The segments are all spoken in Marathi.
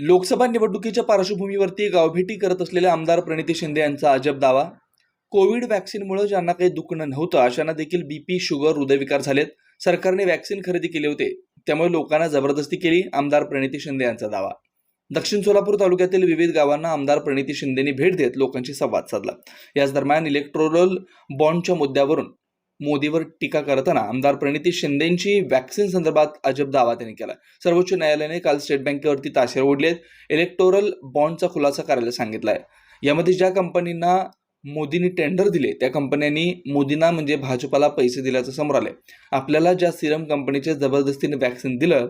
लोकसभा निवडणुकीच्या पार्श्वभूमीवरती गावभेटी करत असलेले आमदार प्रणिती शिंदे यांचा अजब दावा. कोविड व्हॅक्सिनमुळे ज्यांना काही दुखणं नव्हतं अशांना देखील बीपी शुगर हृदयविकार झालेत. सरकारने व्हॅक्सिन खरेदी केले होते त्यामुळे लोकांना जबरदस्ती केली आमदार प्रणिती शिंदे यांचा दावा. दक्षिण सोलापूर तालुक्यातील विविध गावांना आमदार प्रणिती शिंदेनी भेट देत लोकांशी संवाद साधला. याच दरम्यान इलेक्ट्रोरल बॉन्डच्या मुद्द्यावरून मोदीवर टीका करताना आमदार प्रणिती शिंदेची वॅक्सिन संदर्भात अजब दावा त्यांनी केला. सर्वोच्च न्यायालयाने काल स्टेट बँकेवरती ताशेर ओढलेत. इलेक्टोरल बॉन्डचा खुलासा करायला आहे यामध्ये ज्या कंपनींना मोदींनी टेंडर दिले त्या कंपन्यांनी मोदींना म्हणजे भाजपाला पैसे दिल्याचं समोर आले आपल्याला ज्या सिरम कंपनीचे जबरदस्तीने वॅक्सिन दिलं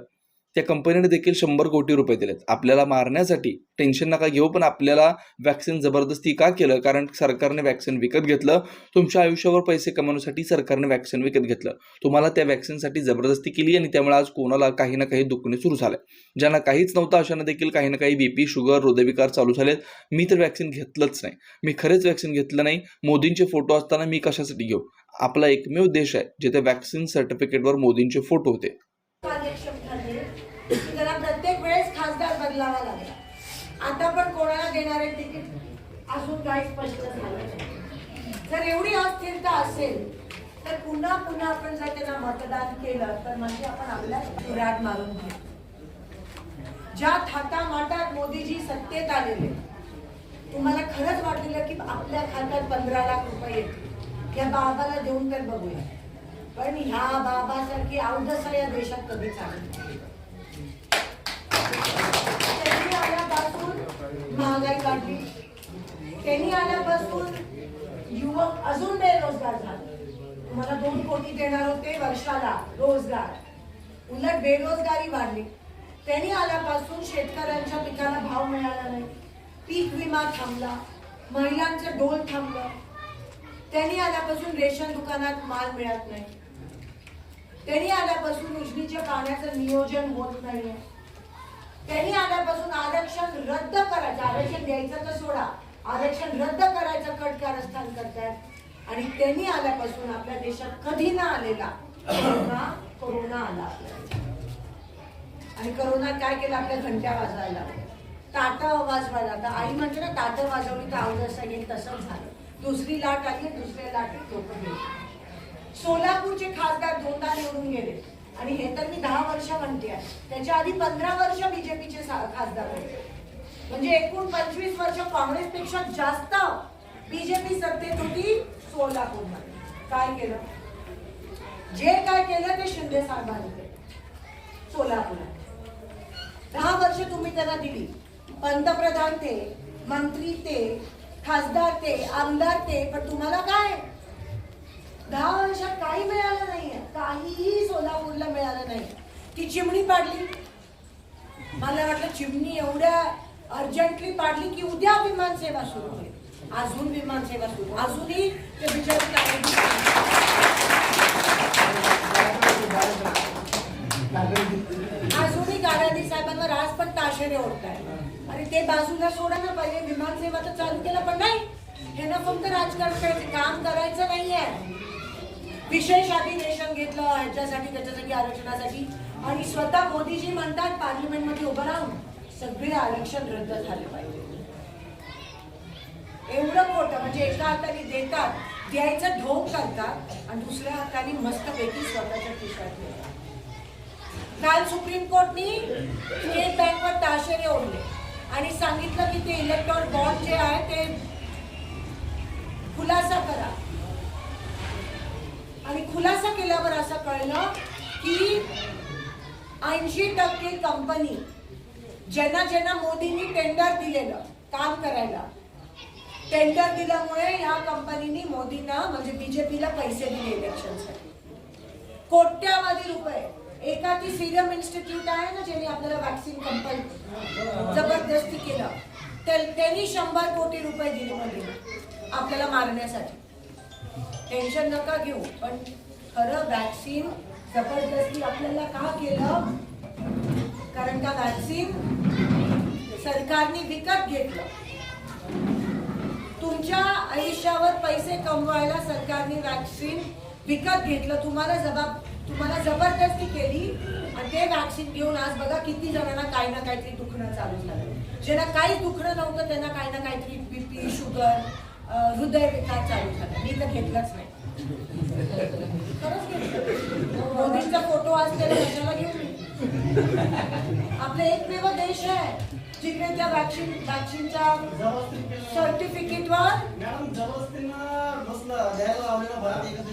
त्या कंपनीने देखील शंभर कोटी रुपये दिलेत. आपल्याला मारण्यासाठी टेन्शन नका घेऊ पण आपल्याला वॅक्सिन जबरदस्ती का केलं? कारण सरकारने वॅक्सिन विकत घेतलं. तुमच्या आयुष्यावर पैसे कमवण्यासाठी सरकारने वॅक्सिन विकत घेतलं. तुम्हाला त्या वॅक्सिनसाठी जबरदस्ती केली आणि त्यामुळे आज कोणाला काही ना काही दुखणे सुरू झालं. ज्यांना काहीच नव्हतं अशांना देखील काही ना काही बीपी शुगर हृदयविकार चालू झालेत. मी तर वॅक्सिन घेतलंच नाही. मी खरेच वॅक्सिन घेतलं नाही. मोदींचे फोटो असताना मी कशासाठी घेऊ? आपला एकमेव देश आहे जिथे वॅक्सिन सर्टिफिकेटवर मोदींचे फोटो होते कार्यक्षम ठरले की त्याला प्रत्येक वेळेस खासदार बदलावा लागला. आता पण कोणाला देणारे तिकीट अजून काही स्पष्ट झालं जर एवढी अस्थिरता असेल तर पुन्हा पुन्हा आपण जर त्यांना मतदान केलं तर म्हणजे आपण आपल्या सुराट मारून घेऊ. ज्या थाटामाटात मोदीजी सत्तेत आलेले तुम्हाला खरंच वाटलेलं की आपल्या खात्यात पंधरा लाख रुपये येतील. या बाबाला देऊन तर बघूया. पण ह्या बाबासारखी अवदसा या देशात कधीच आली नाही. त्यांनी आल्यापासून महागाई काढली त्यांनी आल्यापासून युवक अजून बेरोजगार झाले. तुम्हाला दोन कोटी देणार होते वर्षाला रोजगार. उलट बेरोजगारी वाढली. त्यांनी आल्यापासून शेतकऱ्यांच्या पिकाला भाव मिळाला नाही. पीक विमा थांबला महिलांचं डोल थांबलं. त्यांनी आल्यापासून रेशन दुकानात माल मिळत नाही. त्यांनी आल्यापासून उजनीच्या पाण्याचं नियोजन होत नाहीये. त्यांनी आल्यापासून आरक्षण रद्द करायचं आरक्षण द्यायचं तर सोडा. आरक्षण रद्द करायचं कट कारस्थान करतायत. आणि त्यांनी आल्यापासून आपल्या देशात कधी ना आलेला कोरोना कोरोना आला आणि करोना काय केलं? आपल्या घंट्या वाजवायला ताटा वाजवायला आता आई म्हणते ना ताटं वाजवली तर आवाज असा येईल तसंच झालं. दुसरी लाट आली दुसऱ्या लाटेत लोक गेले. सोलापूरचे खासदार दोनदा निवडून गेले. आणि हे तर मी दहा वर्ष म्हणते आहे. त्याच्या आधी पंधरा वर्ष बीजेपीचे खासदार होते. म्हणजे एकूण पंचवीस वर्ष काँग्रेसपेक्षा जास्त बीजेपी सत्तेत होती. सोलापूरमध्ये. काय केलं? जे काय केलं ते शिंदे साहेबांनी केलं. सोलापुरात दहा वर्ष तुम्ही त्यांना दिली. पंतप्रधान ते मंत्री ते खासदार ते आमदार ते पण तुम्हाला काय? दहा वर्षात काही मिळालं नाहीये. काहीही सोलापूरला मिळालं नाही. ती चिमणी पाडली. मला वाटलं चिमणी एवढ्या अर्जंटली पाडली की उद्या विमान सेवा सुरू होईल. अजून विमान सेवा सुरू. अजूनही ते बिचारे अजूनही गाडादी साहेबांवर आज पण ताशेरे ओढताय. आणि ते बाजूला सोडा ना पहिले विमान सेवा तर चालू केलं पण नाही. हे ना फक्त राजकारण करायचं काम करायचं नाहीये. विशेष अधिवेशन घेतलं ह्याच्यासाठी त्याच्यासाठी आरक्षणासाठी. आणि स्वतः मोदीजी म्हणतात पार्लिमेंटमध्ये उभं राहून सगळे आरक्षण रद्द झाले पाहिजे. म्हणजे एका हाताने देतात द्यायचं ढोंग करतात आणि दुसऱ्या हाताने मस्तपैकी स्वतःच्या खिशात काल सुप्रीम कोर्टनी स्टेट बँकवर ताशेरे ओढले आणि सांगितलं की ते इलेक्ट्रॉन बॉन्ड जे आहे ते खुलासा करा. आणि खुलासा केल्यावर असं कळलं की ऐंशी टक्के कंपनी ज्यांना ज्यांना मोदींनी टेंडर दिलेलं काम करायला टेंडर दिल्यामुळे ह्या कंपनीनी मोदींना म्हणजे बीजेपीला पैसे दिले इलेक्शनसाठी कोट्यावधी रुपये. एका ती सिरम इन्स्टिट्यूट आहे ना ज्यांनी आपल्याला वॅक्सिन कंपनी जबरदस्ती केलं. तर त्यांनी शंभर कोटी रुपये दिले मध्ये आपल्याला मारण्यासाठी. टेन्शन नका घेऊ पण खरं वॅक्सिन जबरदस्ती आपल्याला का केलं? कारण का वॅक्सिन सरकारने विकत घेतलं. तुमच्या आयुष्यावर पैसे कमवायला सरकारने वॅक्सिन विकत घेतलं. तुम्हाला जबाब तुम्हाला जबरदस्ती केली आणि ते वॅक्सिन घेऊन आज बघा किती जणांना काही ना काहीतरी दुखणं चालू झालं. ज्यांना काही दुखणं नव्हतं त्यांना काही ना काहीतरी बीपी शुगर हृदयविकार चालू झाला. मी तर घेतलंच नाही. मोदींचा फोटो आज त्याला घेऊन आपला एकमेव देश आहे. जिकडे त्या वॅक्सिन वॅक्सिनच्या सर्टिफिकेटवर मॅडम जबरदस्तीनं बसलं द्यायला लावलेलं भारत एकच